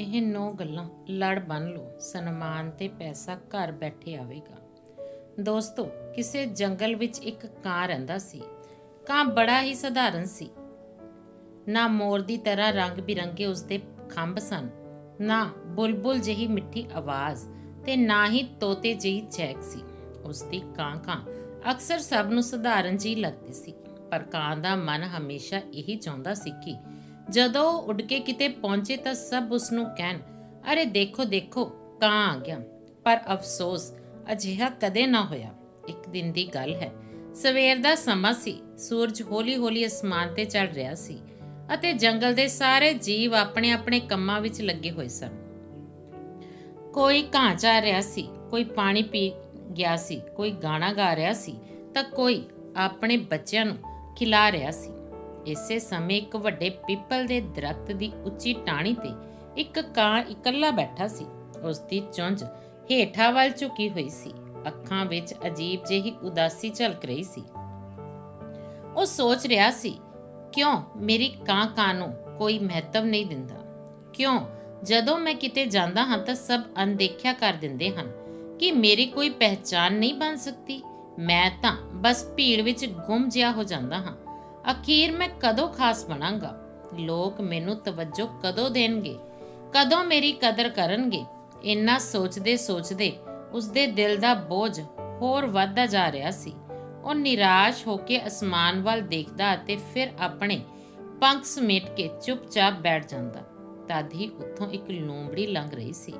ਇਹ ਨੌ ਗੱਲਾਂ ਲੜ ਬਨ ਲੋ ਸਨਮਾਨ ਤੇ ਪੈਸਾ ਘਰ ਬੈਠੇ ਆਵੇਗਾ। ਦੋਸਤੋ, ਕਿਸੇ ਜੰਗਲ ਵਿੱਚ ਇੱਕ ਕਾਂ ਰਹਿੰਦਾ ਸੀ। ਕਾਂ ਬੜਾ ਹੀ ਸਧਾਰਨ ਸੀ। ਨਾ ਮੋਰ ਦੀ ਤਰ੍ਹਾਂ ਰੰਗ ਬਿਰੰਗੇ ਉਸਦੇ ਖੰਭ ਸਨ, ਨਾ ਬੁਲਬੁਲ ਜਿਹੀ ਮਿੱਠੀ ਆਵਾਜ਼ ਤੇ ਨਾ ਹੀ ਤੋਤੇ ਜਿਹੀ ਚਹਿਕ ਸੀ। ਉਸਦੀ ਕਾਂ ਕਾਂ ਅਕਸਰ ਸਭ ਨੂੰ ਸਧਾਰਨ ਜਿਹੀ ਲੱਗਦੀ ਸੀ, ਪਰ ਕਾਂ ਦਾ ਮਨ ਹਮੇਸ਼ਾ ਇਹੀ ਚਾਹੁੰਦਾ ਸੀ ਕਿ ਜਦੋਂ ਉਹ ਉੱਡ ਕੇ ਕਿਤੇ ਪਹੁੰਚੇ ਤਾਂ ਸਭ ਉਸ ਨੂੰ ਕਹਿਣ, ਅਰੇ ਦੇਖੋ ਦੇਖੋ, ਕਾਂ ਆ ਗਿਆ। ਪਰ ਅਫਸੋਸ ਅਜਿਹਾ ਕਦੇ ਨਾ ਹੋਇਆ। ਇੱਕ ਦਿਨ ਦੀ ਗੱਲ ਹੈ। ਸਵੇਰ ਦਾ ਸਮਾਂ ਸੀ। ਸੂਰਜ ਹੌਲੀ-ਹੌਲੀ ਅਸਮਾਨ ਤੇ ਚੜ ਰਿਹਾ ਸੀ ਅਤੇ ਜੰਗਲ ਦੇ ਸਾਰੇ ਜੀਵ ਆਪਣੇ ਆਪਣੇ ਕੰਮਾਂ ਵਿੱਚ ਲੱਗੇ ਹੋਏ ਸਨ। ਕੋਈ ਘਾਂ ਚਾ ਰਿਹਾ ਸੀ, ਕੋਈ ਪਾਣੀ ਪੀ ਗਿਆ ਸੀ, ਕੋਈ ਗਾਣਾ ਗਾ ਰਿਹਾ ਸੀ ਤਾਂ ਕੋਈ ਆਪਣੇ ਬੱਚਿਆਂ ਨੂੰ ਖਿਲਾ ਰਿਹਾ ਸੀ। ਇਸੇ ਸਮੇਂ ਇੱਕ ਵੱਡੇ ਪਿੱਪਲ ਦੇ ਦਰਖਤ ਦੀ ਉੱਚੀ ਟਾਹਣੀ ਤੇ ਇੱਕ ਕਾਂ ਇਕੱਲਾ ਬੈਠਾ ਸੀ। ਉਸ ਦੀ ਚੁੰਝ ਹੇਠਾਂ ਵੱਲ ਝੁਕੀ ਹੋਈ ਸੀ। ਅੱਖਾਂ ਵਿੱਚ ਅਜੀਬ ਜਿਹੀ ਉਦਾਸੀ ਝਲਕ ਰਹੀ ਸੀ। ਉਹ ਸੋਚ ਰਿਹਾ ਸੀ, ਕਿਉਂ ਮੇਰੀ ਕਾਂ ਕਾਂ ਨੂੰ ਕੋਈ ਮਹੱਤਵ ਨਹੀਂ ਦਿੰਦਾ? ਕਿਉਂ ਜਦੋਂ ਮੈਂ ਕਿਤੇ ਜਾਂਦਾ ਹਾਂ ਤਾਂ ਸਭ ਅਣਦੇਖਿਆ ਕਰ ਦਿੰਦੇ ਹਨ ਕਿ ਮੇਰੀ ਕੋਈ ਪਹਿਚਾਨ ਨਹੀਂ ਬਣ ਸਕਦੀ? ਮੈਂ ਤਾਂ ਬਸ ਭੀੜ ਵਿੱਚ ਗੁੰਮ ਜਿਹਾ ਹੋ ਜਾਂਦਾ ਹਾਂ। ਅਖੀਰ ਮੈਂ ਕਦੋਂ ਖਾਸ ਬਣਾਂਗਾ? ਲੋਕ ਮੈਨੂੰ ਤਵੱਜੋ ਕਦੋਂ ਦੇਣਗੇ? ਕਦੋਂ ਮੇਰੀ ਕਦਰ ਕਰਨਗੇ? ਇੰਨਾ ਸੋਚਦੇ ਸੋਚਦੇ ਉਸਦੇ ਦਿਲ ਦਾ ਬੋਝ ਹੋਰ ਵੱਧਦਾ ਜਾ ਰਿਹਾ ਸੀ। ਉਹ ਨਿਰਾਸ਼ ਹੋ ਕੇ ਅਸਮਾਨ ਵੱਲ ਦੇਖਦਾ ਅਤੇ ਫਿਰ ਆਪਣੇ ਪੰਖ ਸਮੇਟ ਕੇ ਚੁੱਪਚਾਪ ਬੈਠ ਜਾਂਦਾ। ਤਦ ਹੀ ਉੱਥੋਂ ਇੱਕ ਲੂੰਬੜੀ ਲੰਘ ਰਹੀ ਸੀ।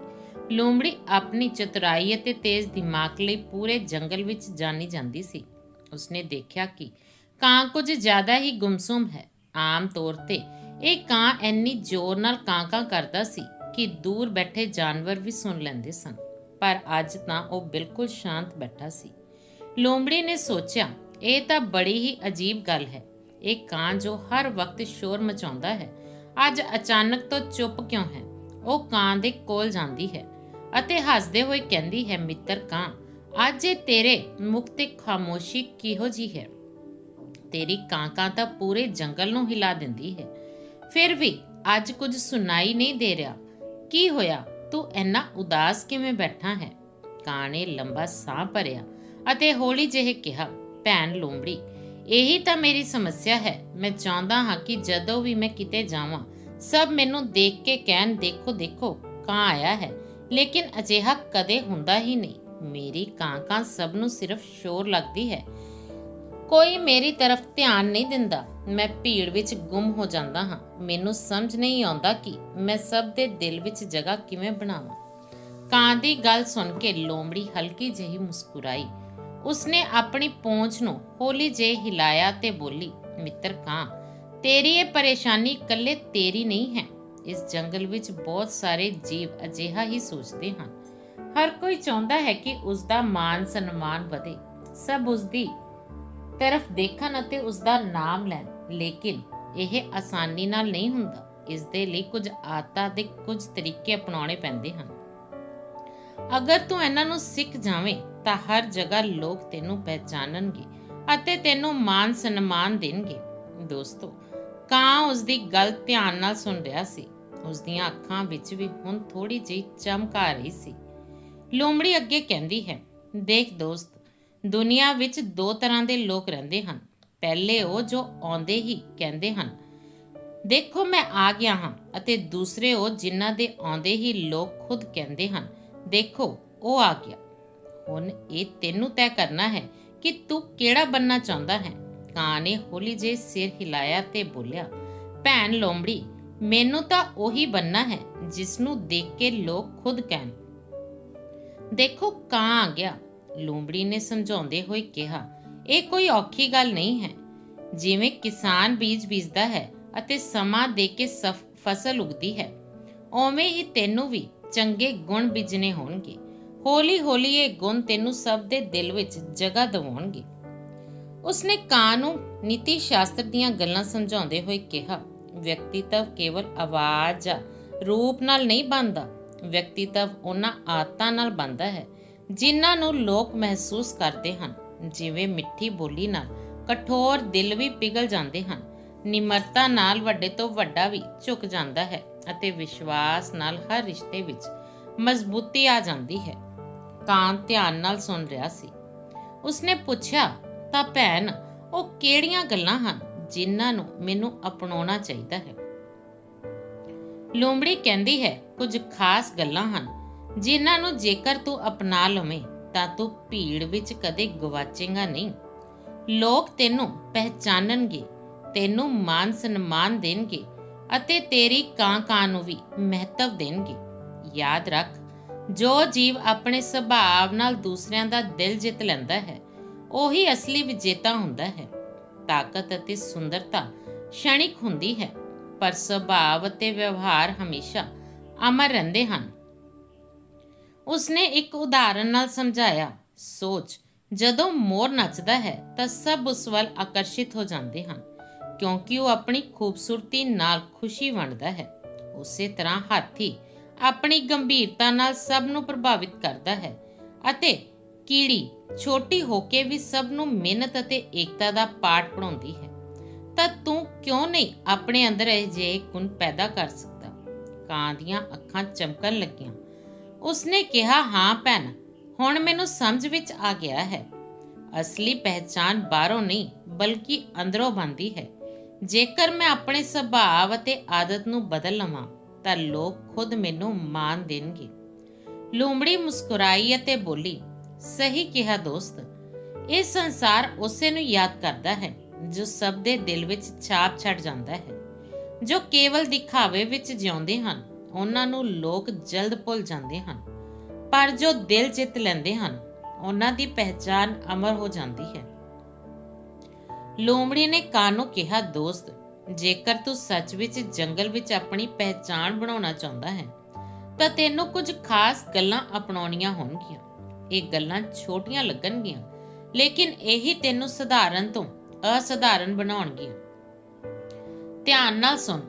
ਲੂੰਬੜੀ ਆਪਣੀ ਚਤੁਰਾਈ ਅਤੇ ਤੇਜ਼ ਦਿਮਾਗ ਲਈ ਪੂਰੇ ਜੰਗਲ ਵਿੱਚ ਜਾਣੀ ਜਾਂਦੀ ਸੀ। ਉਸਨੇ ਦੇਖਿਆ ਕਿ ਕਾਂ ਕੁਝ ਜ਼ਿਆਦਾ ਹੀ ਗੁੰਮਸੁਮ ਹੈ। ਆਮ ਤੌਰ ਤੇ ਇਹ ਕਾਂ ਇੰਨੀ ਜ਼ੋਰ ਨਾਲ ਕਾਂ-ਕਾਂ ਕਰਦਾ ਸੀ ਕਿ ਦੂਰ ਬੈਠੇ ਜਾਨਵਰ ਵੀ ਸੁਣ ਲੈਂਦੇ ਸਨ, ਪਰ ਅੱਜ ਤਾਂ ਉਹ ਬਿਲਕੁਲ ਸ਼ਾਂਤ ਬੈਠਾ ਸੀ। ਲੋਮੜੀ ਨੇ ਸੋਚਿਆ, ਇਹ ਤਾਂ ਬੜੀ ਹੀ ਅਜੀਬ ਗੱਲ ਹੈ। ਇਹ ਕਾਂ ਜੋ ਹਰ ਵਕਤ ਸ਼ੋਰ ਮਚਾਉਂਦਾ ਹੈ, ਅੱਜ ਅਚਾਨਕ ਤੋਂ ਚੁੱਪ ਕਿਉਂ ਹੈ? ਉਹ ਕਾਂ ਦੇ ਕੋਲ ਜਾਂਦੀ ਹੈ ਅਤੇ ਹੱਸਦੇ ਹੋਏ ਕਹਿੰਦੀ ਹੈ, ਮਿੱਤਰ ਕਾਂ, ਅੱਜ ਇਹ ਤੇਰੇ ਮੁਖ ਤੇ ਖਾਮੋਸ਼ੀ ਕਿਹੋ ਜੀ ਹੈ? ਤੇਰੀ ਕਾਂ ਤਾਂ ਪੂਰੇ ਜੰਗਲ ਨੂੰ ਹਿਲਾ ਦਿੰਦੀ ਹੈ। ਫਿਰ ਵੀ ਅੱਜ ਕੁਝ ਸੁਣਾਈ ਨਹੀਂ ਦੇ ਰਿਹਾ। ਕੀ ਹੋਇਆ? ਤੂੰ ਇੰਨਾ ਉਦਾਸ ਕਿਵੇਂ ਬੈਠਾ ਹੈ? ਕਾਂ ਨੇ ਲੰਬਾ ਸਾਹ ਭਰਿਆ ਅਤੇ ਹੌਲੀ ਜਿਹੇ ਕਿਹਾ, ਭੈਣ ਲੋਮੜੀ, ਇਹੀ ਤਾਂ ਮੇਰੀ ਸਮੱਸਿਆ ਹੈ। ਮੈਂ ਚਾਹੁੰਦਾ ਹਾਂ ਕਿ ਜਦੋਂ ਵੀ ਮੈਂ ਕਿਤੇ ਜਾਵਾਂ, ਸਭ ਮੈਨੂੰ ਦੇਖ ਕੇ ਕਹਿਣ, ਦੇਖੋ ਦੇਖੋ, ਕਾਂ ਆਇਆ ਹੈ। ਲੇਕਿਨ ਅਜਿਹਾ ਕਦੇ ਹੁੰਦਾ ਹੀ ਨਹੀਂ। ਮੇਰੀ ਕਾਂ ਕਾਂ ਸਭ ਨੂੰ ਸਿਰਫ ਸ਼ੋਰ ਲੱਗਦੀ ਹੈ। ਕੋਈ ਮੇਰੀ ਤਰਫ ਧਿਆਨ ਨਹੀਂ ਦਿੰਦਾ। ਮੈਂ ਭੀੜ ਵਿੱਚ ਗੁੰਮ ਹੋ ਜਾਂਦਾ ਹਾਂ। ਮੈਨੂੰ ਸਮਝ ਨਹੀਂ ਆਉਂਦਾ ਕਿ ਮੈਂ ਸਭ ਦੇ ਦਿਲ ਵਿੱਚ ਜਗ੍ਹਾ ਕਿਵੇਂ ਬਣਾਵਾਂ। ਕਾਂ ਦੀ ਗੱਲ ਸੁਣ ਕੇ ਲੋਮੜੀ ਹਲਕੀ ਜਿਹੀ ਮੁਸਕਰਾਈ। ਉਸਨੇ ਆਪਣੀ ਪੂੰਛ ਨੂੰ ਹੌਲੀ ਜਿਹੀ ਹਿਲਾਇਆ ਤੇ ਬੋਲੀ, ਮਿੱਤਰ ਕਾਂ, ਤੇਰੀ ਇਹ ਪਰੇਸ਼ਾਨੀ ਇਕੱਲੇ ਤੇਰੀ ਨਹੀਂ ਹੈ। ਇਸ ਜੰਗਲ ਵਿੱਚ ਬਹੁਤ ਸਾਰੇ ਜੀਵ ਅਜਿਹਾ ਹੀ ਸੋਚਦੇ ਹਨ। ਹਰ ਕੋਈ ਚਾਹੁੰਦਾ ਹੈ ਕਿ ਉਸ ਦਾ ਮਾਨ ਸਨਮਾਨ ਵਧੇ। ਸਭ ਉਸ ਦੀ ਤਰਫ ਦੇਖਣ ਅਤੇ ਉਸ ਦਾ ਨਾਮ ਲੈਣ, ਲੇਕਿਨ ਇਹ ਆਸਾਨੀ ਨਾਲ ਨਹੀਂ ਹੁੰਦਾ। ਇਸ ਦੇ ਲਈ ਕੁਝ ਆਦਤਾਂ ਦੇ ਕੁਝ ਤਰੀਕੇ ਅਪਣਾਉਣੇ ਪੈਂਦੇ ਹਨ। ਅਗਰ ਤੂੰ ਇਹਨਾਂ ਨੂੰ ਸਿੱਖ ਜਾਵੇਂ, ਤਾਂ ਹਰ ਜਗ੍ਹਾ ਲੋਕ ਤੈਨੂੰ ਪਹਿਚਾਨਣਗੇ ਅਤੇ ਤੈਨੂੰ ਮਾਨ ਸਨਮਾਨ ਦੇਣਗੇ। ਦੋਸਤੋ, ਕਾਂ ਉਸ ਦੀ ਗੱਲ ਧਿਆਨ ਨਾਲ ਸੁਣ ਰਿਹਾ ਸੀ। ਉਸ ਦੀਆਂ ਅੱਖਾਂ ਵਿੱਚ ਵੀ ਹੁਣ ਥੋੜੀ ਜਿਹੀ ਚਮਕ ਆ ਰਹੀ ਸੀ। ਲੋਮੜੀ ਅੱਗੇ ਕਹਿੰਦੀ ਹੈ, ਦੇਖ ਦੋਸਤ ਦੁਨੀਆ ਵਿੱਚ ਦੋ ਤਰ੍ਹਾਂ ਦੇ ਲੋਕ ਰਹਿੰਦੇ ਹਨ। ਪਹਿਲੇ ਉਹ ਜੋ ਆਉਂਦੇ ਹੀ ਕਹਿੰਦੇ ਹਨ, ਦੇਖੋ ਮੈਂ ਆ ਗਿਆ ਹਾਂ, ਅਤੇ ਦੂਸਰੇ ਉਹ ਜਿਨ੍ਹਾਂ ਦੇ ਆਉਂਦੇ ਹੀ ਲੋਕ ਖੁਦ ਕਹਿੰਦੇ ਹਨ, ਦੇਖੋ, ਉਹ ਆ ਗਿਆ। ਹੁਣ ਇਹ ਤੈਨੂੰ ਤੈਅ ਕਰਨਾ ਹੈ ਕਿ ਤੂੰ ਕਿਹੜਾ ਬੰਨਾ ਚਾਹੁੰਦਾ ਹੈ। ਕਾਂ ਨੇ ਹੌਲੀ ਜਿਹੀ ਸਿਰ ਹਿਲਾਇਆ ਤੇ ਬੋਲਿਆ, ਭੈਣ ਲੋਮੜੀ, ਮੈਨੂੰ ਤਾਂ ਉਹੀ ਬੰਨਾ ਹੈ ਜਿਸ ਨੂੰ ਦੇਖ ਕੇ ਲੋਕ ਖੁਦ ਕਹਿਣ। ਦੇਖੋ, ਕਾਂ ਆ ਗਿਆ। ਲੂੰਬੜੀ ਨੇ ਸਮਝਾਉਂਦੇ ਹੋਏ ਕਿਹਾ, ਇਹ ਕੋਈ ਔਖੀ ਗੱਲ ਨਹੀਂ ਹੈ। ਜਿਵੇਂ ਕਿਸਾਨ ਬੀਜ ਬੀਜਦਾ ਹੈ ਅਤੇ ਸਮਾਂ ਦੇ ਕੇ ਫਸਲ ਉਗਦੀ ਹੈ ਓਵੇਂ ਹੀ ਤੈਨੂੰ ਵੀ ਚੰਗੇ ਗੁਣ ਬੀਜਣੇ ਹੋਣਗੇ। ਹੌਲੀ ਹੌਲੀ ਇਹ ਗੁਣ ਤੈਨੂੰ ਸਭ ਦੇ ਦਿਲ ਵਿੱਚ ਜਗ੍ਹਾ ਦਿਵਾਉਣਗੇ। ਉਸਨੇ ਕਾਂ ਨੂੰ ਨੀਤੀ ਸ਼ਾਸਤਰ ਦੀਆਂ ਗੱਲਾਂ ਸਮਝਾਉਂਦੇ ਹੋਏ ਕਿਹਾ ਵਿਅਕਤੀਤਵ ਕੇਵਲ ਆਵਾਜ਼ ਜਾਂ ਰੂਪ ਨਾਲ ਨਹੀਂ ਬਣਦਾ। ਵਿਅਕਤੀਤਵ ਉਹਨਾਂ ਆਦਤਾਂ ਨਾਲ ਬਣਦਾ ਹੈ। ਜਿਨ੍ਹਾਂ ਨੂੰ ਲੋਕ ਮਹਿਸੂਸ ਕਰਦੇ ਹਨ, ਜਿਵੇਂ ਮਿੱਠੀ ਬੋਲੀ ਨਾਲ ਕਠੋਰ ਦਿਲ ਵੀ ਪਿਘਲ ਜਾਂਦੇ ਹਨ, ਨਿਮਰਤਾ ਨਾਲ ਵੱਡੇ ਤੋਂ ਵੱਡਾ ਵੀ ਝੁਕ ਜਾਂਦਾ ਹੈ ਅਤੇ ਵਿਸ਼ਵਾਸ ਨਾਲ ਹਰ ਰਿਸ਼ਤੇ ਵਿੱਚ ਮਜ਼ਬੂਤੀ ਆ ਜਾਂਦੀ ਹੈ। ਕਾਂ ਧਿਆਨ ਨਾਲ ਸੁਣ ਰਿਹਾ ਸੀ। ਉਸਨੇ ਪੁੱਛਿਆ, ਤਾਂ ਭੈਣ, ਉਹ ਕਿਹੜੀਆਂ ਗੱਲਾਂ ਹਨ ਜਿਨ੍ਹਾਂ ਨੂੰ ਮੈਨੂੰ ਅਪਣਾਉਣਾ ਚਾਹੀਦਾ ਹੈ? ਲੂੰਬੜੀ ਕਹਿੰਦੀ ਹੈ, ਕੁਝ ਖਾਸ ਗੱਲਾਂ ਹਨ ਜਿਨ੍ਹਾਂ ਨੂੰ ਜੇਕਰ ਤੂੰ ਅਪਣਾ ਲਵੇਂ, ਤਾਂ ਤੂੰ ਭੀੜ ਵਿੱਚ ਕਦੇ ਗਵਾਚੇਗਾ ਨਹੀਂ। ਲੋਕ ਤੈਨੂੰ ਪਹਿਚਾਨਣਗੇ, ਤੈਨੂੰ ਮਾਨ ਸਨਮਾਨ ਦੇਣਗੇ ਅਤੇ ਤੇਰੀ ਕਾਂ ਕਾਂ ਨੂੰ ਵੀ ਮਹੱਤਵ ਦੇਣਗੇ। ਯਾਦ ਰੱਖ, ਜੋ ਜੀਵ ਆਪਣੇ ਸੁਭਾਅ ਨਾਲ ਦੂਸਰਿਆਂ ਦਾ ਦਿਲ ਜਿੱਤ ਲੈਂਦਾ ਹੈ, ਉਹੀ ਅਸਲੀ ਵਿਜੇਤਾ ਹੁੰਦਾ ਹੈ। ਤਾਕਤ ਅਤੇ ਸੁੰਦਰਤਾ ਸ਼ਣਿਕ ਹੁੰਦੀ ਹੈ, ਪਰ ਸੁਭਾਅ ਅਤੇ ਵਿਵਹਾਰ ਹਮੇਸ਼ਾ ਅਮਰ ਰਹਿੰਦੇ ਹਨ। ਉਸਨੇ ਇੱਕ ਉਦਾਹਰਨ ਨਾਲ ਸਮਝਾਇਆ, ਸੋਚ, ਜਦੋਂ ਮੋਰ ਨੱਚਦਾ ਹੈ, ਤਾਂ ਸਭ ਉਸ ਵੱਲ ਆਕਰਸ਼ਿਤ ਹੋ ਜਾਂਦੇ ਹਨ, ਕਿਉਂਕਿ ਉਹ ਆਪਣੀ ਖੂਬਸੂਰਤੀ ਨਾਲ ਖੁਸ਼ੀ ਵੰਡਦਾ ਹੈ। ਉਸੇ ਤਰ੍ਹਾਂ ਹਾਥੀ ਆਪਣੀ ਗੰਭੀਰਤਾ ਨਾਲ ਸਭ ਨੂੰ ਪ੍ਰਭਾਵਿਤ ਕਰਦਾ ਹੈ ਅਤੇ ਕੀੜੀ ਛੋਟੀ ਹੋ ਕੇ ਵੀ ਸਭ ਨੂੰ ਮਿਹਨਤ ਅਤੇ ਏਕਤਾ ਦਾ ਪਾਠ ਪੜਾਉਂਦੀ ਹੈ। ਤਾਂ ਤੂੰ ਕਿਉਂ ਨਹੀਂ ਆਪਣੇ ਅੰਦਰ ਅਜਿਹੇ ਗੁਣ ਪੈਦਾ ਕਰ ਸਕਦਾ? ਕਾਂ ਦੀਆਂ ਅੱਖਾਂ ਚਮਕਣ ਲੱਗੀਆਂ। ਉਸਨੇ ਕਿਹਾ, ਹਾਂ ਭੈਣ, ਹੁਣ ਮੈਨੂੰ ਸਮਝ ਵਿੱਚ ਆ ਗਿਆ ਹੈ। ਅਸਲੀ ਪਹਿਚਾਨ ਬਾਹਰੋਂ ਨਹੀਂ, ਬਲਕਿ ਅੰਦਰੋਂ ਬਣਦੀ ਹੈ। ਜੇਕਰ ਮੈਂ ਆਪਣੇ ਸੁਭਾਅ ਅਤੇ ਆਦਤ ਨੂੰ ਬਦਲ ਲਵਾਂ, ਤਾਂ ਲੋਕ ਖੁਦ ਮੈਨੂੰ ਮਾਨ ਦੇਣਗੇ। ਲੂੰਬੜੀ ਮੁਸਕਰਾਈ ਅਤੇ ਬੋਲੀ, ਸਹੀ ਕਿਹਾ ਦੋਸਤ, ਇਹ ਸੰਸਾਰ ਉਸੇ ਨੂੰ ਯਾਦ ਕਰਦਾ ਹੈ, ਜੋ ਸਭ ਦੇ ਦਿਲ ਵਿੱਚ ਛਾਪ ਛੱਡ ਜਾਂਦਾ ਹੈ, ਜੋ ਕੇਵਲ ਦਿਖਾਵੇ ਵਿੱਚ ਜਿਉਂਦੇ ਹਨ। ਉਹਨਾਂ ਨੂੰ ਲੋਕ ਜਲਦ ਭੁੱਲ ਜਾਂਦੇ ਹਨ। ਪਰ ਜੋ ਦਿਲ ਜਿੱਤ ਲੈਂਦੇ ਹਨ, ਉਹਨਾਂ ਦੀ ਪਹਿਚਾਨ ਅਮਰ ਹੋ ਜਾਂਦੀ ਹੈ। ਲੋਮੜੀ ਨੇ ਕਾਂ ਨੂੰ ਕਿਹਾ, ਦੋਸਤ? ਜੇਕਰ ਤੂੰ ਸੱਚ ਵਿੱਚ, ਜੰਗਲ ਵਿੱਚ ਆਪਣੀ ਪਹਿਚਾਨ ਬਣਾਉਣਾ ਚਾਹੁੰਦਾ ਹੈ, ਤਾਂ ਤੈਨੂੰ ਕੁਝ ਖਾਸ ਗੱਲਾਂ ਅਪਣਾਉਣੀਆਂ ਹੋਣਗੀਆਂ। ਇਹ ਗੱਲਾਂ ਛੋਟੀਆਂ ਲੱਗਣਗੀਆਂ, ਲੇਕਿਨ ਇਹੀ ਤੈਨੂੰ ਸਧਾਰਨ ਤੋਂ ਅਸਧਾਰਨ ਬਣਾਉਣਗੀਆਂ। ਧਿਆਨ ਨਾਲ ਸੁਣ,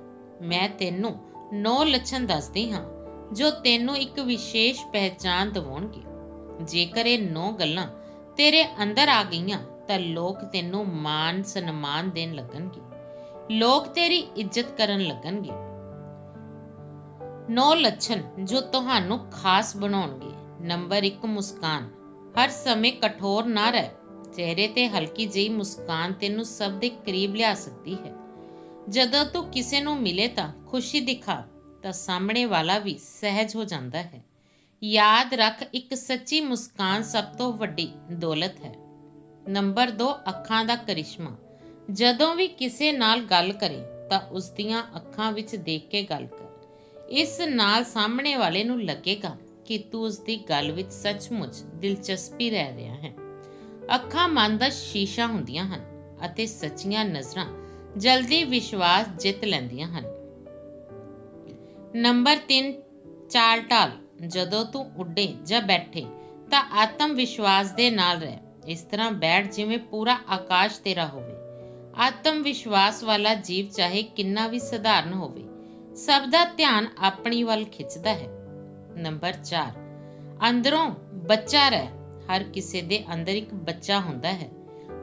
ਮੈਂ ਤੈਨੂੰ ਨੌ ਲੱਛਣ ਦੱਸਦੀ ਹਾਂ, ਜੋ ਤੈਨੂੰ ਇੱਕ ਵਿਸ਼ੇਸ਼ ਪਹਿਚਾਨ ਦਿਵਾਉਣਗੇ। ਜੇਕਰ ਇਹ ਨੌ ਗੱਲਾਂ ਤੇਰੇ ਅੰਦਰ ਆ ਗਈਆਂ, ਤਾਂ ਲੋਕ ਤੈਨੂੰ ਮਾਨ ਸਨਮਾਨ ਦੇਣ ਲੱਗਣਗੇ। ਲੋਕ ਤੇਰੀ ਇੱਜ਼ਤ ਕਰਨ ਲੱਗਣਗੇ। ਨੌ ਲੱਛਣ ਜੋ ਤੁਹਾਨੂੰ ਖਾਸ ਬਣਾਉਣਗੇ। ਨੰਬਰ 1 ਮੁਸਕਾਨ। ਹਰ ਸਮੇਂ ਕਠੋਰ ਨਾ ਰਹਿ। ਚਿਹਰੇ ਤੇ ਹਲਕੀ ਜਿਹੀ ਮੁਸਕਾਨ ਤੈਨੂੰ ਸਭ ਦੇ ਕਰੀਬ ਲਿਆ ਸਕਦੀ ਹੈ। ਜਦੋਂ ਤੂੰ ਕਿਸੇ ਨੂੰ ਮਿਲੇ ਤਾਂ ਖੁਸ਼ੀ ਦਿਖਾ, ਤਾਂ ਸਾਹਮਣੇ ਵਾਲਾ ਵੀ ਸਹਿਜ ਹੋ ਜਾਂਦਾ ਹੈ। ਯਾਦ ਰੱਖ, ਇੱਕ ਸੱਚੀ ਮੁਸਕਾਨ ਸਭ ਤੋਂ ਵੱਡੀ ਦੌਲਤ ਹੈ। ਨੰਬਰ 2 ਅੱਖਾਂ ਦਾ ਕਰਿਸ਼ਮਾ। ਜਦੋਂ ਵੀ ਕਿਸੇ ਨਾਲ ਗੱਲ ਕਰੇ, ਤਾਂ ਉਸ ਦੀਆਂ ਅੱਖਾਂ ਵਿੱਚ ਦੇਖ ਕੇ ਗੱਲ ਕਰ। ਇਸ ਨਾਲ ਸਾਹਮਣੇ ਵਾਲੇ ਨੂੰ ਲੱਗੇਗਾ ਕਿ ਤੂੰ ਉਸ ਦੀ ਗੱਲ ਵਿੱਚ ਸੱਚਮੁੱਚ ਦਿਲਚਸਪੀ ਰਹਿ ਰਿਹਾ ਹੈ। ਅੱਖਾਂ ਮਨ ਦਾ ਸ਼ੀਸ਼ਾ ਹੁੰਦੀਆਂ ਹਨ ਅਤੇ ਸੱਚੀਆਂ ਨਜ਼ਰਾਂ ਜਲਦੀ ਵਿਸ਼ਵਾਸ ਜਿੱਤ ਲੈਂਦੀਆਂ ਹਨ। ਨੰਬਰ 3 ਚਾਲ ਢਾਲ। ਜਦੋਂ ਤੂੰ ਉੱਡੇ ਜਾਂ ਬੈਠੇ, ਤਾਂ ਆਤਮ ਵਿਸ਼ਵਾਸ ਦੇ ਨਾਲ ਰਹਿ। ਇਸ ਤਰ੍ਹਾਂ ਬੈਠ ਜਿਵੇਂ ਪੂਰਾ ਆਕਾਸ਼ ਤੇਰਾ ਹੋਵੇ। ਆਤਮ ਵਿਸ਼ਵਾਸ ਵਾਲਾ ਜੀਵ ਚਾਹੇ ਕਿੰਨਾ ਵੀ ਸਧਾਰਨ ਹੋਵੇ, ਸਭ ਦਾ ਧਿਆਨ ਆਪਣੀ ਵੱਲ ਖਿੱਚਦਾ ਹੈ। ਨੰਬਰ 4 ਅੰਦਰੋਂ ਬੱਚਾ ਰਹਿ। ਹਰ ਕਿਸੇ ਦੇ ਅੰਦਰ ਇੱਕ ਬੱਚਾ ਹੁੰਦਾ ਹੈ,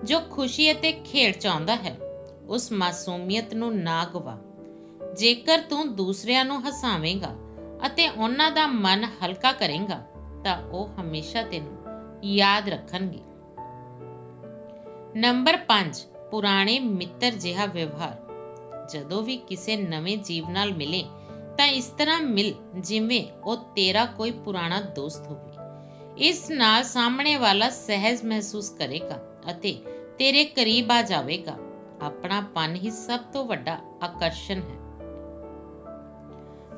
ਜੋ ਖੁਸ਼ੀ ਅਤੇ ਖੇਡ ਚਾਹੁੰਦਾ ਹੈ। ਉਸ ਮਾਸੂਮੀਅਤ ਨੂੰ ਨਾ ਗਵਾ। ਜੇਕਰ ਤੂੰ ਦੂਸਰਿਆਂ ਨੂੰ ਹਸਾਵੇਂਗਾ ਅਤੇ ਉਹਨਾਂ ਦਾ ਮਨ ਹਲਕਾ ਕਰੇਗਾ, ਤਾਂ ਉਹ ਹਮੇਸ਼ਾ ਤੈਨੂੰ ਯਾਦ ਰੱਖਣਗੇ। ਨੰਬਰ 5 ਪੁਰਾਣੇ ਮਿੱਤਰ ਜਿਹਾ ਵਿਵਹਾਰ। ਜਦੋਂ ਵੀ ਕਿਸੇ ਨਵੇਂ ਜੀਵ ਨਾਲ ਮਿਲੇ, ਤਾਂ ਇਸ ਤਰ੍ਹਾਂ ਮਿਲ ਜਿਵੇਂ ਉਹ ਤੇਰਾ ਕੋਈ ਪੁਰਾਣਾ ਦੋਸਤ ਹੋਵੇ। ਇਸ ਨਾਲ ਸਾਹਮਣੇ ਵਾਲਾ ਸਹਿਜ ਮਹਿਸੂਸ ਕਰੇਗਾ ਅਤੇ ਤੇਰੇ ਕਰੀਬ ਆ ਜਾਵੇਗਾ। ਆਪਣਾ ਹੀ ਸਭ ਤੋਂ ਵੱਡਾ ਆਕਰਸ਼ਣ ਹੈ।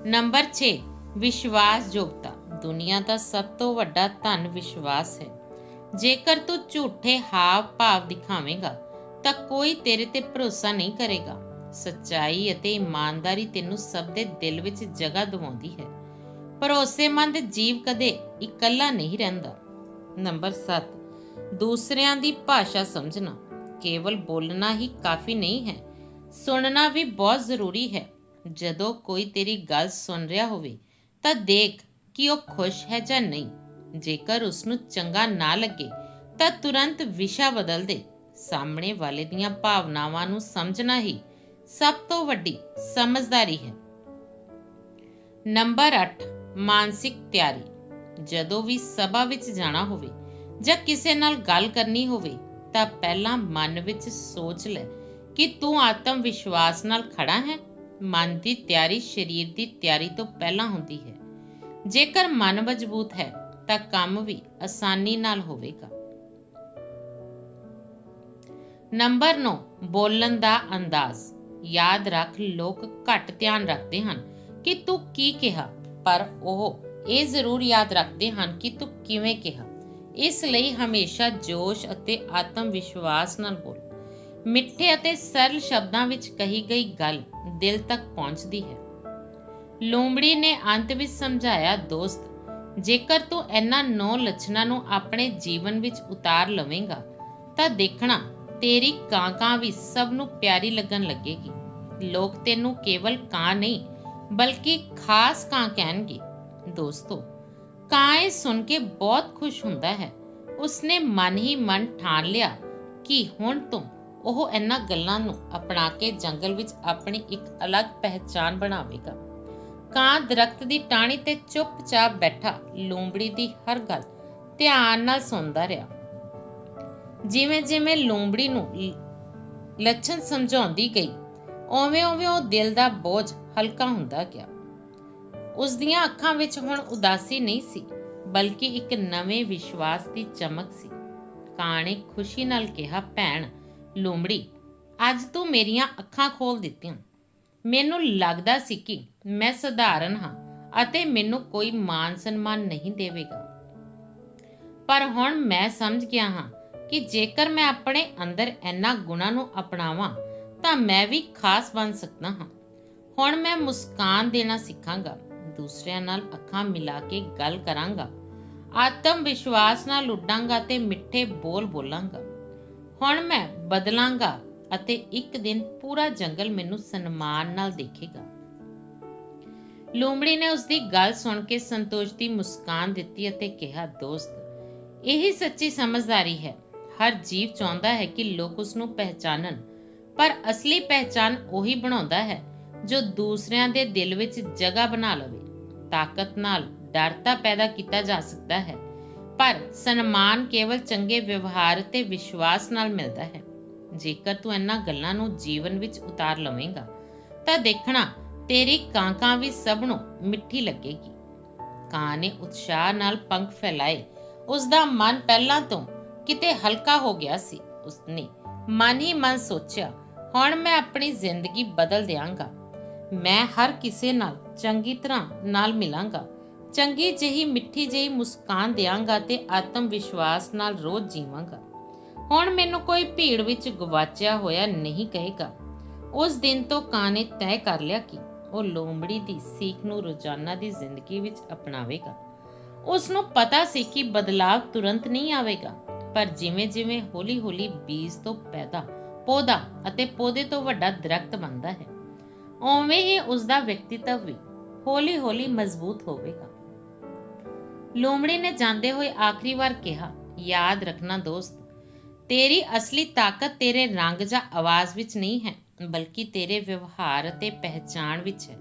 ਨੰਬਰ 6 ਵਿਸ਼ਵਾਸਯੋਗਤਾ ਦੁਨੀਆ ਦਾ ਸਭ ਤੋਂ ਵੱਡਾ ਧਨ ਵਿਸ਼ਵਾਸ ਹੈ। ਜੇਕਰ ਤੂੰ ਝੂਠੇ ਹਾਵ ਭਾਵ ਦਿਖਾਵੇਂਗਾ, ਤਾਂ ਕੋਈ ਤੇਰੇ ਤੇ ਭਰੋਸਾ ਨਹੀਂ ਕਰੇਗਾ। ਸੱਚਾਈ ਅਤੇ ਇਮਾਨਦਾਰੀ ਤੈਨੂੰ ਸਭ ਦੇ ਦਿਲ ਵਿੱਚ ਜਗ੍ਹਾ ਦਿਵਾਉਂਦੀ ਹੈ। ਭਰੋਸੇਮੰਦ ਜੀਵ ਕਦੇ ਇਕੱਲਾ ਨਹੀਂ ਰਹਿੰਦਾ। ਨੰਬਰ 7 ਦੂਸਰਿਆਂ ਦੀ ਭਾਸ਼ਾ ਸਮਝਣਾ। ਕੇਵਲ ਬੋਲਣਾ ਹੀ ਕਾਫੀ ਨਹੀਂ ਹੈ। ਸੁਣਨਾ ਵੀ ਬਹੁਤ ਜ਼ਰੂਰੀ ਹੈ। ਜਦੋਂ ਕੋਈ ਤੇਰੀ ਗੱਲ ਸੁਣ ਰਿਹਾ ਹੋਵੇ, ਤਾਂ ਦੇਖ ਕਿ ਉਹ ਖੁਸ਼ ਹੈ ਜਾਂ ਨਹੀਂ। ਜੇਕਰ ਉਸ ਨੂੰ ਚੰਗਾ ਨਾ ਲੱਗੇ, ਤਾਂ ਤੁਰੰਤ ਵਿਸ਼ਾ ਬਦਲ ਦੇ। ਸਾਹਮਣੇ ਵਾਲੇ ਦੀਆਂ ਭਾਵਨਾਵਾਂ ਨੂੰ ਸਮਝਣਾ ਹੀ ਸਭ ਤੋਂ ਵੱਡੀ ਸਮਝਦਾਰੀ ਹੈ। ਨੰਬਰ 8 ਮਾਨਸਿਕ ਤਿਆਰੀ। ਜਦੋਂ ਵੀ ਸਭਾ ਵਿੱਚ ਜਾਣਾ ਹੋਵੇ ਜਾਂ ਕਿਸੇ ਨਾਲ ਗੱਲ ਕਰਨੀ ਹੋਵੇ ਤਾਂ ਪਹਿਲਾਂ ਮਨ ਵਿੱਚ ਸੋਚ ਲੈ ਕਿ ਤੂੰ ਆਤਮ ਵਿਸ਼ਵਾਸ ਨਾਲ ਖੜਾ ਹੈ। ਮਨ ਦੀ ਤਿਆਰੀ ਸਰੀਰ ਦੀ ਤਿਆਰੀ ਤੋਂ ਪਹਿਲਾਂ ਹੁੰਦੀ ਹੈ। ਜੇਕਰ ਮਨ ਮਜ਼ਬੂਤ ਹੈ, ਤਾਂ ਕੰਮ ਵੀ ਆਸਾਨੀ ਨਾਲ ਹੋਵੇਗਾ। ਨੰਬਰ 9 ਬੋਲਣ ਦਾ ਅੰਦਾਜ਼। ਯਾਦ ਰੱਖ, ਲੋਕ ਘੱਟ ਧਿਆਨ ਰੱਖਦੇ ਹਨ ਕਿ ਤੂੰ ਕੀ ਕਿਹਾ, ਪਰ ਉਹ ਇਹ ਜ਼ਰੂਰ ਯਾਦ ਰੱਖਦੇ ਹਨ ਕਿ ਤੂੰ ਕਿਵੇਂ ਕਿਹਾ। ਇਸ ਲਈ ਹਮੇਸ਼ਾ ਜੋਸ਼ ਅਤੇ ਆਤਮ ਵਿਸ਼ਵਾਸ ਨਾਲ ਬੋਲ। ਮਿੱਠੇ ਅਤੇ ਸਰਲ ਸ਼ਬਦਾਂ ਵਿੱਚ ਕਹੀ ਗਈ ਗੱਲ ਦਿਲ ਤੱਕ ਪਹੁੰਚਦੀ ਹੈ। ਲੋਮੜੀ ਨੇ ਅੰਤ ਵਿੱਚ ਸਮਝਾਇਆ, ਦੋਸਤ, ਜੇਕਰ ਤੂੰ ਇਹਨਾਂ ਨੌ ਲੱਛਣਾਂ ਨੂੰ ਆਪਣੇ ਜੀਵਨ ਵਿੱਚ ਉਤਾਰ ਲਵੇਂਗਾ, ਤਾਂ ਦੇਖਣਾ, ਤੇਰੀ ਕਾਂ-ਕਾਂ ਵੀ ਸਭ ਨੂੰ ਪਿਆਰੀ ਲੱਗਣ ਲੱਗੇਗੀ। ਲੋਕ ਤੈਨੂੰ ਕੇਵਲ ਕਾਂ ਨਹੀਂ, ਬਲਕਿ ਖਾਸ ਕਾਂ ਕਹਿਣਗੇ। ਦੋਸਤੋ ਕਾਂ ਇਹ ਸੁਣ ਕੇ ਬਹੁਤ ਖੁਸ਼ ਹੁੰਦਾ ਹੈ। ਉਸਨੇ ਮਨ ਹੀ ਮਨ ਠਾਣ ਲਿਆ ਕਿ ਹੁਣ ਤੋਂ ਉਹ ਇਹਨਾਂ ਗੱਲਾਂ ਨੂੰ ਅਪਣਾ ਕੇ ਜੰਗਲ ਵਿੱਚ ਆਪਣੀ ਇੱਕ ਅਲੱਗ ਪਹਿਚਾਨ ਬਣਾਵੇਗਾ। ਕਾਂ ਦਰਖਤ ਦੀ ਟਾਹਣੀ ਤੇ ਚੁੱਪਚਾਪ ਬੈਠਾ ਲੂੰਬੜੀ ਦੀ ਹਰ ਗੱਲ ਧਿਆਨ ਨਾਲ ਸੁਣਦਾ ਰਿਹਾ। ਜਿਵੇਂ ਜਿਵੇਂ ਲੂੰਬੜੀ ਨੂੰ ਲੱਛਣ ਸਮਝਾਉਂਦੀ ਗਈ ਓਵੇਂ-ਓਵੇਂ ਉਹ ਦਿਲ ਦਾ ਬੋਝ ਹਲਕਾ ਹੁੰਦਾ ਗਿਆ। ਉਸ ਦੀਆਂ ਅੱਖਾਂ ਵਿੱਚ ਹੁਣ ਉਦਾਸੀ ਨਹੀਂ ਸੀ, ਬਲਕਿ ਇੱਕ ਨਵੇਂ ਵਿਸ਼ਵਾਸ ਦੀ ਚਮਕ ਸੀ। ਕਾਂ ਨੇ ਖੁਸ਼ੀ ਨਾਲ ਕਿਹਾ, ਭੈਣ, ਲੂੰਬੜੀ, ਅੱਜ ਤੂੰ ਮੇਰੀਆਂ ਅੱਖਾਂ ਖੋਲ ਦਿੱਤੀਆਂ। ਮੈਨੂੰ ਲੱਗਦਾ ਸੀ ਕਿ ਮੈਂ ਸਧਾਰਨ ਹਾਂ ਅਤੇ ਮੈਨੂੰ ਕੋਈ ਮਾਨ ਸਨਮਾਨ ਨਹੀਂ ਦੇਵੇਗਾ। ਪਰ ਹੁਣ ਮੈਂ ਸਮਝ ਗਿਆ ਹਾਂ ਕਿ ਜੇਕਰ ਮੈਂ ਆਪਣੇ ਅੰਦਰ ਇਹਨਾਂ ਗੁਣਾਂ ਨੂੰ ਅਪਣਾਵਾਂ, ਤਾਂ ਮੈਂ ਵੀ ਖਾਸ ਬਣ ਸਕਦਾ ਹਾਂ। ਹੁਣ ਮੈਂ ਮੁਸਕਾਨ ਦੇਣਾ ਸਿੱਖਾਂਗਾ। ਦੂਸਰਿਆਂ ਨਾਲ ਅੱਖਾਂ ਮਿਲਾ ਕੇ ਗੱਲ ਕਰਾਂਗਾ। ਆਤਮ ਵਿਸ਼ਵਾਸ ਨਾਲ ਉੱਡਾਂਗਾ ਤੇ ਮਿੱਠੇ ਬੋਲ ਬੋਲਾਂਗਾ। ਹੁਣ ਮੈਂ ਬਦਲਾਂਗਾ ਅਤੇ ਇੱਕ ਦਿਨ ਪੂਰਾ ਜੰਗਲ ਮੈਨੂੰ ਸਨਮਾਨ ਨਾਲ ਦੇਖੇਗਾ। ਲੂੰਬੜੀ ਨੇ ਉਸ ਦੀ ਗੱਲ ਸੁਣ ਕੇ ਸੰਤੋਸ਼ ਦੀ ਮੁਸਕਾਨ ਦਿੱਤੀ ਅਤੇ ਕਿਹਾ, ਦੋਸਤ, ਇਹੀ ਸੱਚੀ ਸਮਝਦਾਰੀ ਹੈ। ਹਰ ਜੀਵ ਚਾਹੁੰਦਾ ਹੈ ਕਿ ਲੋਕ ਉਸ ਨੂੰ ਪਹਿਚਾਨਣ, ਪਰ ਅਸਲੀ ਪਹਿਚਾਨ ਉਹੀ ਬਣਾਉਂਦਾ ਹੈ ਜੋ ਦੂਸਰਿਆਂ ਦੇ ਦਿਲ ਵਿੱਚ ਜਗ੍ਹਾ ਬਣਾ ਲਵੇ। ਤਾਕਤ ਨਾਲ ਡਰ ਤਾਂ ਪੈਦਾ ਕੀਤਾ ਜਾ ਸਕਦਾ ਹੈ, ਪਰ ਸਨਮਾਨ ਕੇਵਲ ਚੰਗੇ ਵਿਵਹਾਰ ਤੇ ਵਿਸ਼ਵਾਸ ਨਾਲ ਮਿਲਦਾ ਹੈ। ਜੇਕਰ ਤੂੰ ਇਹਨਾਂ ਗੱਲਾਂ ਨੂੰ ਜੀਵਨ ਵਿੱਚ ਉਤਾਰ ਲਵੇਂਗਾ, ਤਾਂ ਦੇਖਣਾ ਤੇਰੀ ਕਾਂਕਾਂ ਵੀ ਸਭ ਨੂੰ ਮਿੱਠੀ ਲੱਗੇਗੀ। ਕਾਂ ਨੇ ਉਤਸ਼ਾਹ ਨਾਲ ਪੰਖ ਫੈਲਾਏ। ਉਸ ਦਾ ਮਨ ਪਹਿਲਾਂ ਤੋਂ ਕਿਤੇ ਹਲਕਾ ਹੋ ਗਿਆ ਸੀ। ਉਸਨੇ ਮਨ ਹੀ ਮਨ ਸੋਚਿਆ, ਹੁਣ ਮੈਂ ਆਪਣੀ ਜ਼ਿੰਦਗੀ ਬਦਲ ਦਿਆਂਗਾ। ਮੈਂ ਹਰ ਕਿਸੇ ਨਾਲ ਚੰਗੀ ਤਰ੍ਹਾਂ ਨਾਲ ਮਿਲਾਂਗਾ। ਚੰਗੀ ਜਿਹੀ, ਮਿੱਠੀ ਜਿਹੀ ਮੁਸਕਾਨ ਦਿਆਂਗਾ ਤੇ ਆਤਮ ਵਿਸ਼ਵਾਸ ਨਾਲ ਰੋਜ਼ ਜੀਵਾਂਗਾ। ਹੁਣ ਮੈਨੂੰ ਕੋਈ ਭੀੜ ਵਿੱਚ ਗਵਾਚਿਆ ਹੋਇਆ ਨਹੀਂ ਕਹੇਗਾ। ਉਸ ਦਿਨ ਤੋਂ ਕਾਂ ਨੇ ਤੈਅ ਕਰ ਲਿਆ ਕਿ ਉਹ ਲੋਮੜੀ ਦੀ ਸੀਖ ਨੂੰ ਰੋਜ਼ਾਨਾ ਦੀ ਜ਼ਿੰਦਗੀ ਵਿੱਚ ਅਪਣਾਵੇਗਾ। ਉਸ ਨੂੰ ਪਤਾ ਸੀ ਕਿ ਬਦਲਾਅ ਤੁਰੰਤ ਨਹੀਂ ਆਵੇਗਾ, ਪਰ ਜਿਵੇਂ-ਜਿਵੇਂ ਹੌਲੀ-ਹੌਲੀ ਬੀਜ ਤੋਂ ਪੈਦਾ, ਪੌਦਾ ਅਤੇ ਪੌਦੇ ਤੋਂ ਵੱਡਾ ਦਰਖਤ ਬਣਦਾ ਹੈ। ਉਵੇਂ ਹੀ ਉਸ ਦਾ ਵਿਅਕਤੀਤਵ ਵੀ ਹੌਲੀ-ਹੌਲੀ ਮਜ਼ਬੂਤ ਹੋਵੇਗਾ। ਲੋਮੜੀ ਨੇ ਜਾਂਦੇ ਹੋਏ ਆਖਰੀ ਵਾਰ ਕਿਹਾ, ਯਾਦ ਰੱਖਣਾ ਦੋਸਤ, ਤੇਰੀ ਅਸਲੀ ਤਾਕਤ ਤੇਰੇ ਰੰਗ ਜਾਂ ਆਵਾਜ਼ ਵਿੱਚ ਨਹੀਂ ਹੈ, ਬਲਕਿ ਤੇਰੇ ਵਿਵਹਾਰ ਅਤੇ ਪਹਿਚਾਣ ਵਿੱਚ ਹੈ,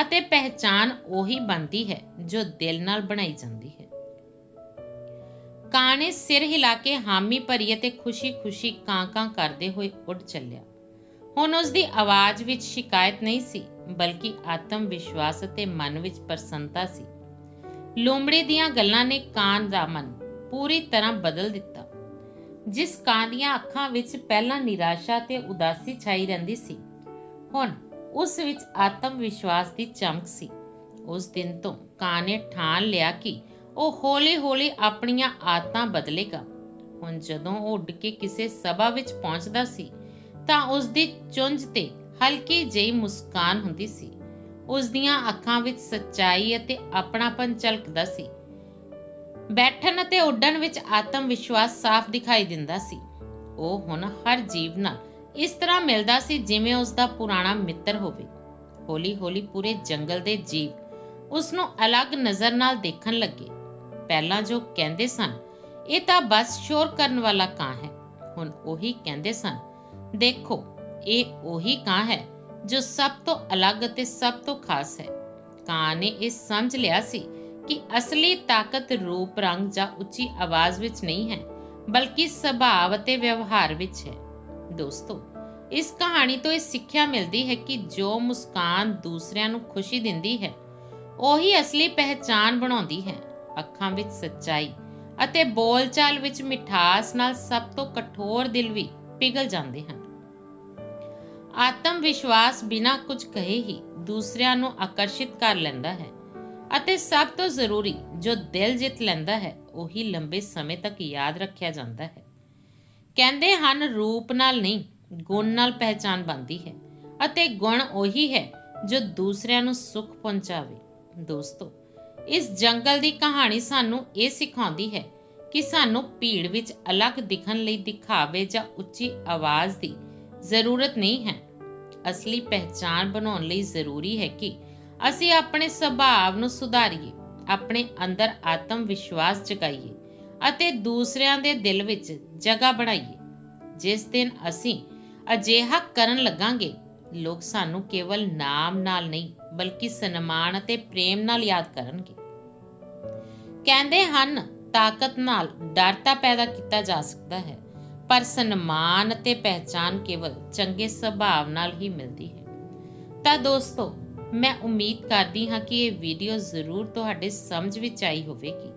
ਅਤੇ ਪਹਿਚਾਣ ਉਹੀ ਬਣਦੀ ਹੈ ਜੋ ਦਿਲ ਨਾਲ ਬਣਾਈ ਜਾਂਦੀ ਹੈ। ਕਾਂ ਨੇ ਸਿਰ ਹਿਲਾ ਕੇ ਹਾਮੀ ਭਰੀ ਅਤੇ ਖੁਸ਼ੀ-ਖੁਸ਼ੀ ਕਾਂ-ਕਾਂ ਕਰਦੇ ਹੋਏ ਉੱਡ ਚੱਲਿਆ। ਹੁਣ ਉਸ ਦੀ ਆਵਾਜ਼ ਵਿੱਚ ਸ਼ਿਕਾਇਤ ਨਹੀਂ ਸੀ, ਬਲਕਿ ਆਤਮ ਵਿਸ਼ਵਾਸ ਅਤੇ ਮਨ ਵਿੱਚ ਪ੍ਰਸੰਨਤਾ ਸੀ। ਲੋਮੜੀ ਦੀਆਂ ਗੱਲਾਂ ਨੇ ਕਾਂ ਦਾ ਮਨ ਪੂਰੀ ਤਰ੍ਹਾਂ ਬਦਲ ਦਿੱਤਾ। ਜਿਸ ਕਾਂ ਦੀਆਂ ਅੱਖਾਂ ਵਿੱਚ ਪਹਿਲਾਂ ਨਿਰਾਸ਼ਾ ਤੇ ਉਦਾਸੀ ਛਾਈ ਰਹਿੰਦੀ ਸੀ, ਹੁਣ ਉਸ ਵਿੱਚ ਆਤਮ ਵਿਸ਼ਵਾਸ ਦੀ ਚਮਕ ਸੀ। ਉਸ ਦਿਨ ਤੋਂ ਕਾਂ ਨੇ ਠਾਣ ਲਿਆ ਕਿ ਉਹ ਹੌਲੀ-ਹੌਲੀ ਆਪਣੀਆਂ ਆਦਤਾਂ ਬਦਲੇਗਾ। ਹੁਣ ਜਦੋਂ ਉਹ ਉੱਡ ਕੇ ਕਿਸੇ ਸਭਾ ਵਿੱਚ ਪਹੁੰਚਦਾ ਸੀ ਤਾਂ ਉਸ ਦੀ ਚੁੰਝ ਤੇ ਹਲਕੀ ਜਿਹੀ ਮੁਸਕਾਨ ਹੁੰਦੀ ਸੀ। ਉਸ ਦੀਆਂ ਅੱਖਾਂ ਵਿੱਚ ਸੱਚਾਈ ਅਤੇ ਆਪਣਾਪਨ ਝਲਕਦਾ ਸੀ। ਬੈਠਣ ਅਤੇ ਉੱਡਣ ਵਿੱਚ ਆਤਮ ਵਿਸ਼ਵਾਸ ਸਾਫ਼ ਦਿਖਾਈ ਦਿੰਦਾ ਸੀ। ਉਹ ਹੁਣ ਹਰ ਜੀਵ ਨਾਲ ਇਸ ਤਰ੍ਹਾਂ ਮਿਲਦਾ ਸੀ ਜਿਵੇਂ ਉਸ ਦਾ ਪੁਰਾਣਾ ਮਿੱਤਰ ਹੋਵੇ। ਹੌਲੀ-ਹੌਲੀ ਪੂਰੇ ਜੰਗਲ ਦੇ ਜੀਵ ਉਸ ਨੂੰ ਅਲੱਗ ਨਜ਼ਰ ਨਾਲ ਦੇਖਣ ਲੱਗੇ। ਪਹਿਲਾਂ ਜੋ ਕਹਿੰਦੇ ਸਨ, ਇਹ ਤਾਂ ਬਸ ਸ਼ੋਰ ਕਰਨ ਵਾਲਾ ਕਾਂ ਹੈ। ਹੁਣ ਉਹੀ ਕਹਿੰਦੇ ਸਨ ਦੇਖੋ, ਇਹ ਉਹੀ ਕਾਂ ਹੈ ਜੋ ਸਭ ਤੋਂ ਅਲੱਗ ਅਤੇ ਸਭ ਤੋਂ ਖਾਸ ਹੈ। ਕਾਂ ਨੇ ਇਹ ਸਮਝ ਲਿਆ ਸੀ ਕਿ ਅਸਲੀ ਤਾਕਤ ਰੂਪ, ਰੰਗ ਜਾਂ ਉੱਚੀ ਆਵਾਜ਼ ਵਿੱਚ ਨਹੀਂ ਹੈ, ਬਲਕਿ ਸੁਭਾਅ ਅਤੇ ਵਿਵਹਾਰ ਵਿੱਚ ਹੈ। ਦੋਸਤੋ, ਇਸ ਕਹਾਣੀ ਤੋਂ ਇਹ ਸਿੱਖਿਆ ਮਿਲਦੀ ਹੈ ਕਿ ਜੋ ਮੁਸਕਾਨ ਦੂਸਰਿਆਂ ਨੂੰ ਖੁਸ਼ੀ ਦਿੰਦੀ ਹੈ, ਉਹੀ ਅਸਲੀ ਪਹਿਚਾਨ ਬਣਾਉਂਦੀ ਹੈ। ਅੱਖਾਂ ਵਿੱਚ ਸੱਚਾਈ ਅਤੇ ਬੋਲਚਾਲ ਵਿੱਚ ਮਿਠਾਸ ਨਾਲ ਸਭ ਤੋਂ ਕਠੋਰ ਦਿਲ ਵੀ ਪਿਘਲ ਜਾਂਦੇ ਹਨ। ਆਤਮ ਵਿਸ਼ਵਾਸ ਬਿਨਾਂ ਕੁਝ ਕਹੇ ਹੀ ਦੂਸਰਿਆਂ ਨੂੰ ਆਕਰਸ਼ਿਤ ਕਰ ਲੈਂਦਾ ਹੈ। ਅਤੇ ਸਭ ਤੋਂ ਜ਼ਰੂਰੀ ਜੋ ਦਿਲ ਜਿੱਤ ਲੈਂਦਾ ਹੈ, ਉਹੀ ਲੰਬੇ ਸਮੇਂ ਤੱਕ ਯਾਦ ਰੱਖਿਆ ਜਾਂਦਾ ਹੈ। ਕਹਿੰਦੇ ਹਨ, ਰੂਪ ਨਾਲ ਨਹੀਂ, ਗੁਣ ਨਾਲ ਪਹਿਚਾਨ ਬਣਦੀ ਹੈ। ਅਤੇ ਗੁਣ ਉਹੀ ਹੈ ਜੋ ਦੂਸਰਿਆਂ ਨੂੰ ਸੁੱਖ ਪਹੁੰਚਾਵੇ। ਦੋਸਤੋ, ਇਸ ਜੰਗਲ ਦੀ ਕਹਾਣੀ ਸਾਨੂੰ ਇਹ ਸਿਖਾਉਂਦੀ ਹੈ ਕਿ ਸਾਨੂੰ ਭੀੜ ਵਿੱਚ ਅਲੱਗ ਦਿਖਣ ਲਈ ਦਿਖਾਵੇ ਜਾਂ ਉੱਚੀ ਆਵਾਜ਼ ਦੀ ਜ਼ਰੂਰਤ ਨਹੀਂ ਹੈ। ਅਸਲੀ ਪਹਿਚਾਨ ਬਣਾਉਣ ਲਈ ਜ਼ਰੂਰੀ ਹੈ ਕਿ ਅਸੀਂ ਆਪਣੇ ਸੁਭਾਅ ਨੂੰ ਸੁਧਾਰੀਏ, ਆਪਣੇ ਅੰਦਰ ਆਤਮ ਵਿਸ਼ਵਾਸ ਜਗਾਈਏ ਅਤੇ ਦੂਸਰਿਆਂ ਦੇ ਦਿਲ ਵਿੱਚ ਜਗ੍ਹਾ ਬਣਾਈਏ। ਜਿਸ ਦਿਨ ਅਸੀਂ ਅਜਿਹਾ ਕਰਨ ਲੱਗਾਂਗੇ, ਲੋਕ ਸਾਨੂੰ ਕੇਵਲ ਨਾਮ ਨਾਲ ਨਹੀਂ, ਬਲਕਿ ਸਨਮਾਨ ਅਤੇ ਪ੍ਰੇਮ ਨਾਲ ਯਾਦ ਕਰਨਗੇ। ਕਹਿੰਦੇ ਹਨ, ਤਾਕਤ ਨਾਲ ਡਰ ਤਾਂ ਪੈਦਾ ਕੀਤਾ ਜਾ ਸਕਦਾ ਹੈ ਪਰ ਸਨਮਾਨ ਅਤੇ ਪਹਿਚਾਨ ਕੇਵਲ ਚੰਗੇ ਸੁਭਾਅ ਨਾਲ ਹੀ ਮਿਲਦੀ ਹੈ ਤਾਂ ਦੋਸਤੋ ਮੈਂ ਉਮੀਦ ਕਰਦੀ ਹਾਂ ਕਿ ਇਹ ਵੀਡੀਓ ਜ਼ਰੂਰ ਤੁਹਾਡੇ ਸਮਝ ਵਿੱਚ ਆਈ ਹੋਵੇਗੀ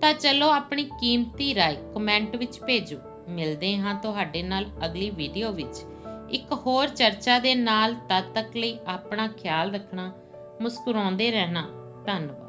ਤਾਂ ਚਲੋ ਆਪਣੀ ਕੀਮਤੀ رائے ਕਮੈਂਟ ਵਿੱਚ ਭੇਜੋ ਮਿਲਦੇ ਹਾਂ ਤੁਹਾਡੇ ਨਾਲ ਅਗਲੀ ਵੀਡੀਓ ਵਿੱਚ ਇੱਕ ਹੋਰ ਚਰਚਾ ਦੇ ਨਾਲ ਤਦ ਤੱਕ ਲਈ ਆਪਣਾ ਖਿਆਲ ਰੱਖਣਾ ਮੁਸਕਰਾਉਂਦੇ ਰਹਿਣਾ ਧੰਨਵਾਦ